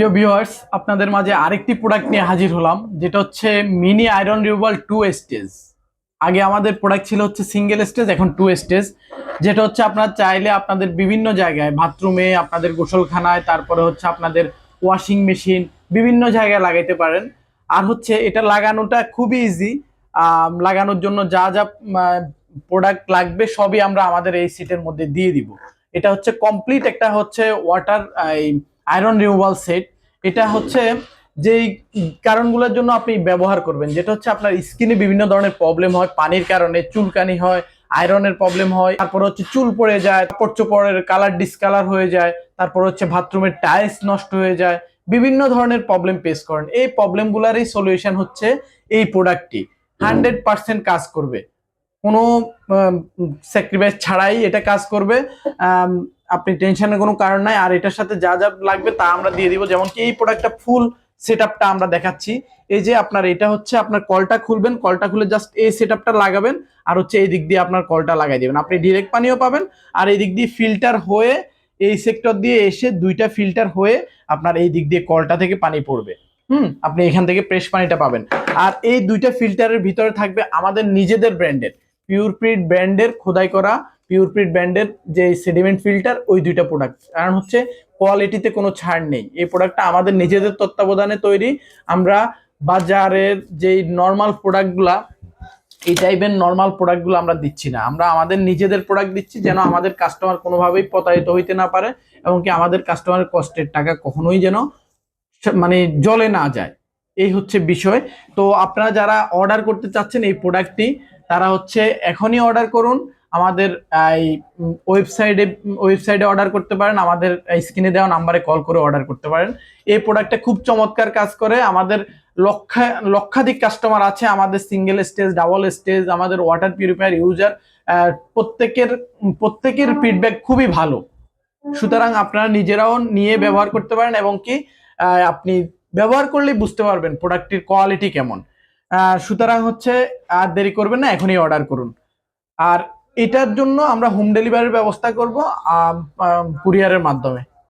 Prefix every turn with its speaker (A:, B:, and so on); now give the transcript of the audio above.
A: প্রিয় ভিউয়ার্স আপনাদের মাঝে আরেকটি প্রোডাক্ট নিয়ে হাজির হলাম, যেটা হচ্ছে mini iron removal two stage আগে আমাদের প্রোডাক্ট ছিল হচ্ছে সিঙ্গেল স্টেজ এখন টু স্টেজ যেটা হচ্ছে আপনার চাইলে আপনাদের বিভিন্ন জায়গায় বাথরুমে আপনাদের গোসলখানায়, তারপরে হচ্ছে আপনাদের ওয়াশিং মেশিন বিভিন্ন জায়গায় লাগাইতে পারেন। আর হচ্ছে এটা লাগানোটা খুবই ইজি লাগানোর জন্য যা যা প্রোডাক্ট লাগবে সবই আমরা আমাদের এই সিটের মধ্যে দিয়ে দিব। এটা হচ্ছে কমপ্লিট একটা হচ্ছে ওয়াটার আয়রন রিমুভাল সেট। এটা হচ্ছে যেই কারণগুলোর জন্য আপনি ব্যবহার করবেন। যেটা হচ্ছে আপনার স্কিনে বিভিন্ন ধরনের প্রবলেম হয়, পানির কারণে চুলকানি হয়, আয়রনের প্রবলেম হয়, তারপর হচ্ছে চুল পড়ে যায়, কাপড় চোপড়ের কালার ডিসকালার হয়ে যায়, তারপর হচ্ছে বাথরুমের টাইলস নষ্ট হয়ে যায়, বিভিন্ন ধরনের প্রবলেম ফেস করেন। এই প্রবলেমগুলোরই সলিউশন হচ্ছে এই প্রোডাক্টটি হান্ড্রেড পার্সেন্ট কাজ করবে। কোনো স্যাক্রিফাইস ছাড়াই এটা কাজ করবে। আপনি টেনশনের কোনো কারণ নাই, আর এটার সাথে যা যা লাগবে তা আমরা দিয়ে দিব। যেমন কি এই প্রোডাক্টটা ফুল সেট আমরা দেখাচ্ছি। এই যে আপনার, এটা হচ্ছে আপনার কলটা খুলবেন, কলটা খুলে জাস্ট এই সেট লাগাবেন, আর হচ্ছে এই দিক দিয়ে আপনার কলটা লাগাই দিবেন। আপনি ডিরেক্ট পানিও পাবেন, আর এই দিক দিয়ে ফিল্টার হয়ে এই সেক্টর দিয়ে এসে দুইটা ফিল্টার হয়ে আপনার এই দিক দিয়ে কলটা থেকে পানি পড়বে। হুম, আপনি এখান থেকে ফ্রেশ পানিটা পাবেন। আর এই দুইটা ফিল্টারের ভিতরে থাকবে আমাদের নিজেদের ব্র্যান্ডের পিউরপ্রিট ব্র্যান্ডের খোদাই করা পিউরপ্রিট ব্র্যান্ডের যে সেডিমেন্ট ফিল্টার ওই দুইটা প্রোডাক্ট কারণ হচ্ছে কোয়ালিটিতে কোনো ছাড় নেই। এই প্রোডাক্টটা আমাদের নিজেদের তত্ত্বাবধানে তৈরি। আমরা বাজারের যেই নর্মাল প্রোডাক্টগুলা এই টাইপের নর্মাল প্রোডাক্টগুলো আমরা দিচ্ছি না। আমরা আমাদের নিজেদের প্রোডাক্ট দিচ্ছি যেন আমাদের কাস্টমার কোনোভাবেই প্রতারিত হইতে না পারে এবং কি আমাদের কাস্টমারের কষ্টের টাকা কখনোই যেন মানে জলে না যায়। এই হচ্ছে বিষয়। তো আপনারা যারা অর্ডার করতে চাচ্ছেন এই প্রোডাক্টটি তারা হচ্ছে এখনই অর্ডার করুন। আমাদের এই ওয়েবসাইটে ওয়েবসাইটে অর্ডার করতে পারেন আমাদের স্ক্রিনে দেওয়া নাম্বারে কল করে অর্ডার করতে পারেন। এই প্রোডাক্টটা খুব চমৎকার কাজ করে আমাদের লক্ষা লক্ষাধিক কাস্টমার আছে আমাদের সিঙ্গেল স্টেজ ডাবল স্টেজ আমাদের ওয়াটার পিউরিফায়ার ইউজার প্রত্যেকের প্রত্যেকের ফিডব্যাক খুবই ভালো। সুতরাং আপনারা নিজেরাও নিয়ে ব্যবহার করতে পারেন এবং কি আপনি ব্যবহার করলেই বুঝতে পারবেন প্রোডাক্টটির কোয়ালিটি কেমন। সুতরাং হচ্ছে আর দেরি করবেন না এখনই অর্ডার করুন। আর এটার জন্য আমরা হোম ডেলিভারির ব্যবস্থা করব কুরিয়ারের মাধ্যমে।